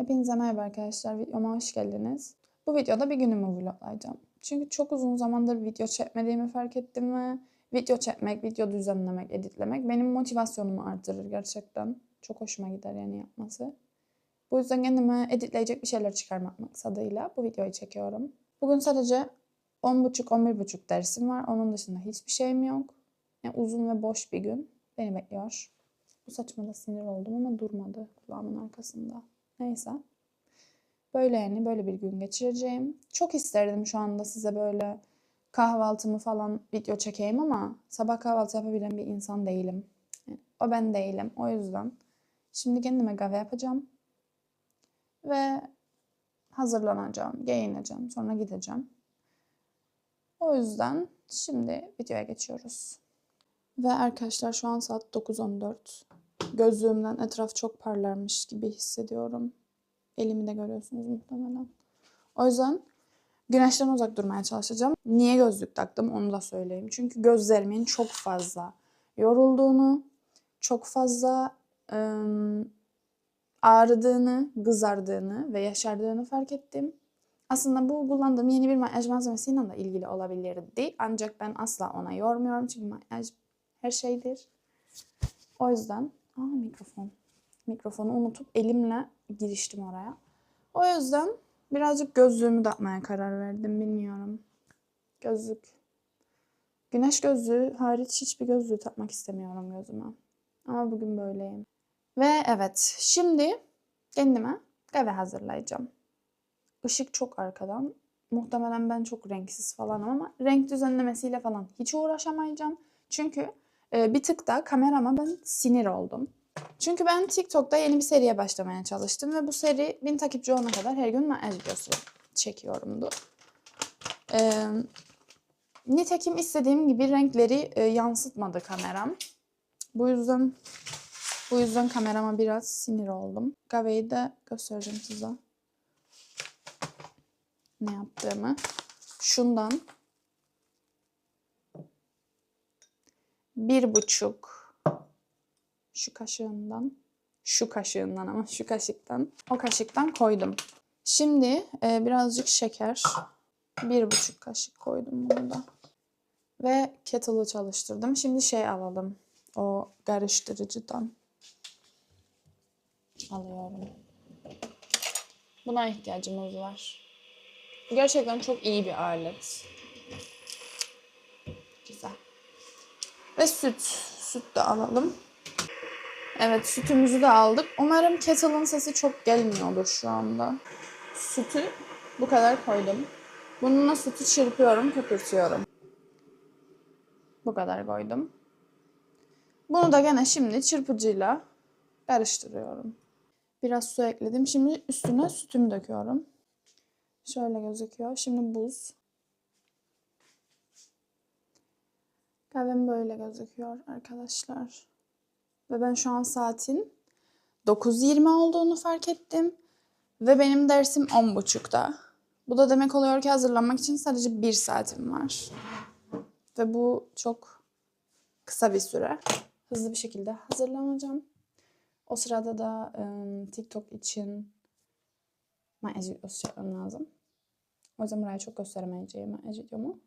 Hepinize merhaba arkadaşlar. Videoma hoş geldiniz. Bu videoda bir günümü vloglayacağım. Çünkü çok uzun zamandır video çekmediğimi fark ettim ve video çekmek, video düzenlemek, editlemek benim motivasyonumu artırır gerçekten. Çok hoşuma gider yani yapması. Bu yüzden kendime editleyecek bir şeyler çıkarmak maksadıyla bu videoyu çekiyorum. Bugün sadece 10.30-11.30 dersim var. Onun dışında hiçbir şeyim yok. Yani uzun ve boş bir gün beni bekliyor. Bu saçma sinir oldum ama durmadı kulağımın arkasında. Neyse. Böyle yani böyle bir gün geçireceğim. Çok isterdim şu anda size böyle kahvaltımı falan video çekeyim ama sabah kahvaltı yapabilen bir insan değilim. O ben değilim. O yüzden şimdi kendime kahve yapacağım. Ve hazırlanacağım, giyineceğim, sonra gideceğim. O yüzden şimdi videoya geçiyoruz. Ve arkadaşlar şu an saat 9.14. Gözlüğümden etraf çok parlarmış gibi hissediyorum. Elimi de görüyorsunuz muhtemelen. O yüzden güneşten uzak durmaya çalışacağım. Niye gözlük taktım onu da söyleyeyim. Çünkü gözlerimin çok fazla yorulduğunu, çok fazla ım, ağrıdığını, kızardığını ve yaşardığını fark ettim. Aslında bu kullandığım yeni bir makyaj malzemesiyle de ilgili olabilirdi. Ancak ben asla ona yormuyorum. Çünkü makyaj her şeydir. O yüzden... Aa mikrofon. Mikrofonu unutup elimle giriştim oraya. O yüzden birazcık gözlüğümü takmaya karar verdim. Bilmiyorum. Gözlük. Güneş gözlüğü hariç hiçbir gözlüğü takmak istemiyorum gözüme. Ama bugün böyleyim. Ve evet şimdi kendime kahve hazırlayacağım. Işık çok arkadan. Muhtemelen ben çok renksiz falanım ama renk düzenlemesiyle falan hiç uğraşamayacağım. Çünkü e, bir tık da kamerama ben sinir oldum. Çünkü ben TikTok'ta yeni bir seriye başlamaya çalıştım ve bu seri bin takipçi olana kadar her gün makyaj videosu çekiyorumdu. Ee, nitekim istediğim gibi renkleri e, yansıtmadı kameram. Bu yüzden bu yüzden kamerama biraz sinir oldum. Kahveyi de göstereceğim size. Ne yaptığımı. Şundan bir buçuk şu kaşığından, şu kaşığından ama şu kaşıktan, o kaşıktan koydum. Şimdi e, birazcık şeker, bir buçuk kaşık koydum bunu da. Ve kettle'ı çalıştırdım. Şimdi şey alalım, o karıştırıcıdan alıyorum. Buna ihtiyacımız var. Gerçekten çok iyi bir alet. Güzel. Ve süt. Süt de alalım. Evet sütümüzü de aldık. Umarım kettle'ın sesi çok gelmiyordur şu anda. Sütü bu kadar koydum. Bununla sütü çırpıyorum, köpürtüyorum. Bu kadar koydum. Bunu da gene şimdi çırpıcıyla karıştırıyorum. Biraz su ekledim. Şimdi üstüne sütümü döküyorum. Şöyle gözüküyor. Şimdi buz. Kahvem böyle gözüküyor arkadaşlar. Ve ben şu an saatin 9.20 olduğunu fark ettim. Ve benim dersim 10.30'da. Bu da demek oluyor ki hazırlanmak için sadece bir saatim var. Ve bu çok kısa bir süre. Hızlı bir şekilde hazırlanacağım. O sırada da ıı, TikTok için videosu çekmem lazım. O yüzden buraya çok gösteremeyeceğim makyaj videomu.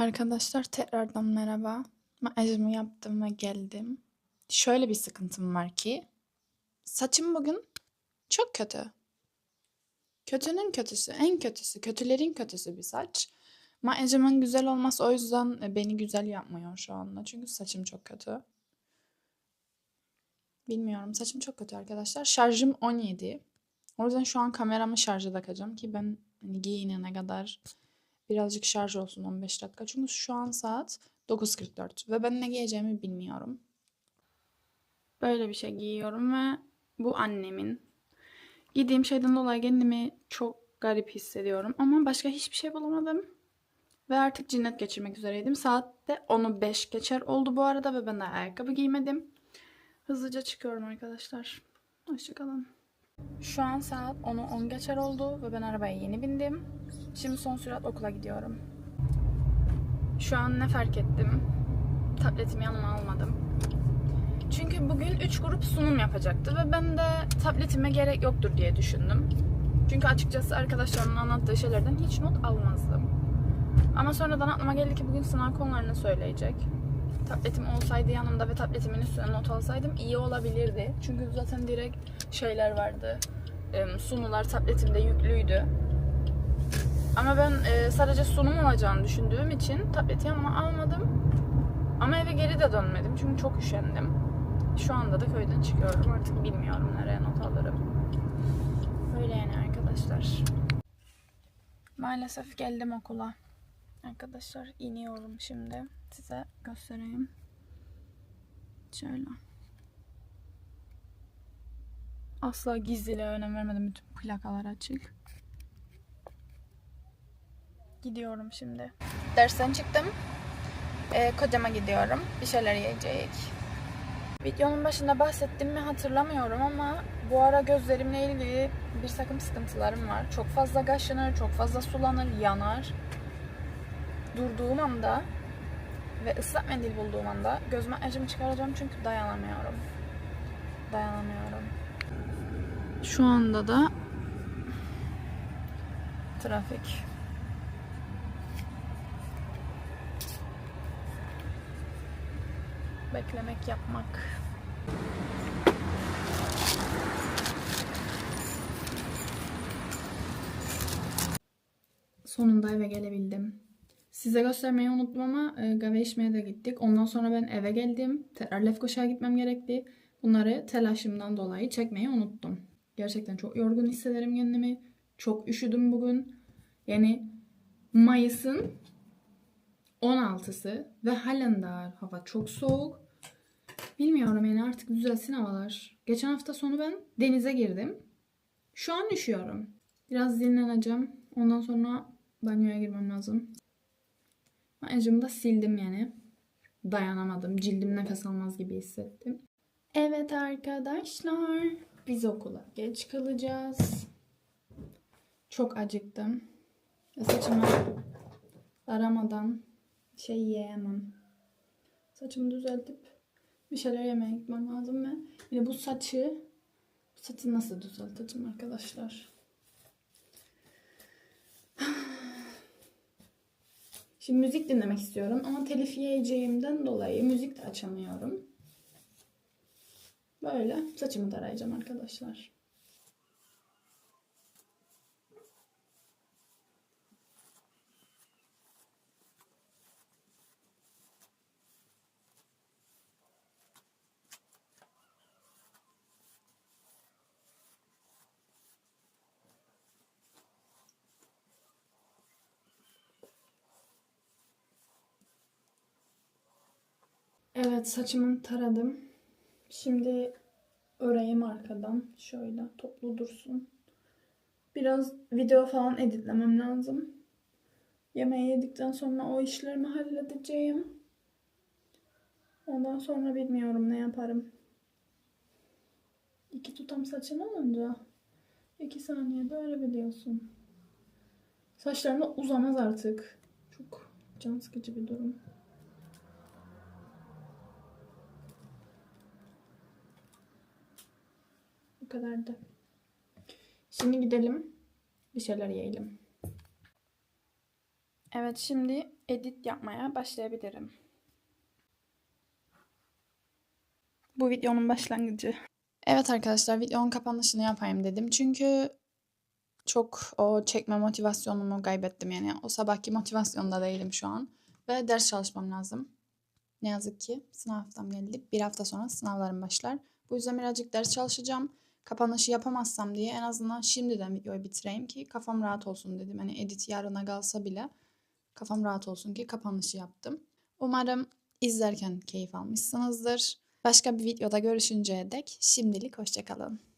Arkadaşlar tekrardan merhaba. Makyajımı yaptım ve geldim. Şöyle bir sıkıntım var ki saçım bugün çok kötü. Kötünün kötüsü, en kötüsü, kötülerin kötüsü bir saç. Makyajımın güzel olması o yüzden beni güzel yapmıyor şu anda. Çünkü saçım çok kötü. Bilmiyorum saçım çok kötü arkadaşlar. Şarjım 17. O yüzden şu an kameramı şarja takacağım ki ben hani giyinene kadar birazcık şarj olsun 15 dakika. Çünkü şu an saat 9.44 ve ben ne giyeceğimi bilmiyorum. Böyle bir şey giyiyorum ve bu annemin. Giydiğim şeyden dolayı kendimi çok garip hissediyorum ama başka hiçbir şey bulamadım. Ve artık cinnet geçirmek üzereydim. Saatte 10'u 5 geçer oldu bu arada ve ben de ayakkabı giymedim. Hızlıca çıkıyorum arkadaşlar. Hoşçakalın. Şu an saat 10'u 10 geçer oldu ve ben arabaya yeni bindim. Şimdi son sürat okula gidiyorum. Şu an ne fark ettim? Tabletimi yanıma almadım. Çünkü bugün 3 grup sunum yapacaktı ve ben de tabletime gerek yoktur diye düşündüm. Çünkü açıkçası arkadaşlarımın anlattığı şeylerden hiç not almazdım. Ama sonradan aklıma geldi ki bugün sınav konularını söyleyecek. Tabletim olsaydı yanımda ve tabletimin üstüne not alsaydım iyi olabilirdi. Çünkü zaten direkt şeyler vardı. Sunular tabletimde yüklüydü. Ama ben e, sadece sunum olacağını düşündüğüm için tableti yanıma almadım. Ama eve geri de dönmedim çünkü çok üşendim. Şu anda da köyden çıkıyorum. Artık bilmiyorum nereye not alırım. Böyle yani arkadaşlar. Maalesef geldim okula. Arkadaşlar iniyorum şimdi. Size göstereyim. Şöyle. Asla gizliliğe önem vermedim. Bütün plakalar açık. Gidiyorum şimdi. Dersten çıktım. Ee, kocama gidiyorum. Bir şeyler yiyecek. Videonun başında bahsettim mi hatırlamıyorum ama bu ara gözlerimle ilgili bir takım sıkıntılarım var. Çok fazla kaşınır, çok fazla sulanır, yanar. Durduğum anda ve ıslak mendil bulduğum anda göz makyajımı çıkaracağım çünkü dayanamıyorum. Dayanamıyorum. Şu anda da trafik. Beklemek yapmak. Sonunda eve gelebildim. Size göstermeyi unuttum ama e, de gittik. Ondan sonra ben eve geldim. Tekrar Lefkoşa'ya gitmem gerekti. Bunları telaşımdan dolayı çekmeyi unuttum. Gerçekten çok yorgun hissederim kendimi. Çok üşüdüm bugün. Yani Mayıs'ın 16'sı ve halen daha hava çok soğuk. Bilmiyorum yani artık düzelsin havalar. Geçen hafta sonu ben denize girdim. Şu an üşüyorum. Biraz dinleneceğim. Ondan sonra banyoya girmem lazım. Makyajımı da sildim yani. Dayanamadım. Cildim nefes almaz gibi hissettim. Evet arkadaşlar. Biz okula geç kalacağız. Çok acıktım. Saçımı aramadan şey yiyemem. Saçımı düzeltip bir şeyler yemeye gitmem lazım ve yine bu saçı bu saçı nasıl düzelteceğim arkadaşlar? Şimdi müzik dinlemek istiyorum ama telif yiyeceğimden dolayı müzik de açamıyorum. Böyle saçımı tarayacağım arkadaşlar. Evet saçımı taradım. Şimdi öreyim arkadan. Şöyle toplu dursun. Biraz video falan editlemem lazım. Yemeği yedikten sonra o işlerimi halledeceğim. Ondan sonra bilmiyorum ne yaparım. İki tutam saçın olunca iki saniyede örebiliyorsun. Saçlarım da uzamaz artık. Çok can sıkıcı bir durum. Kadardı. Şimdi gidelim. Bir şeyler yiyelim. Evet şimdi edit yapmaya başlayabilirim. Bu videonun başlangıcı. Evet arkadaşlar videonun kapanışını yapayım dedim. Çünkü çok o çekme motivasyonumu kaybettim yani. O sabahki motivasyonda değilim şu an. Ve ders çalışmam lazım. Ne yazık ki sınav haftam geldi. Bir hafta sonra sınavlarım başlar. Bu yüzden birazcık ders çalışacağım. Kapanışı yapamazsam diye en azından şimdiden videoyu bitireyim ki kafam rahat olsun dedim. Hani edit yarına kalsa bile kafam rahat olsun ki kapanışı yaptım. Umarım izlerken keyif almışsınızdır. Başka bir videoda görüşünceye dek şimdilik hoşçakalın.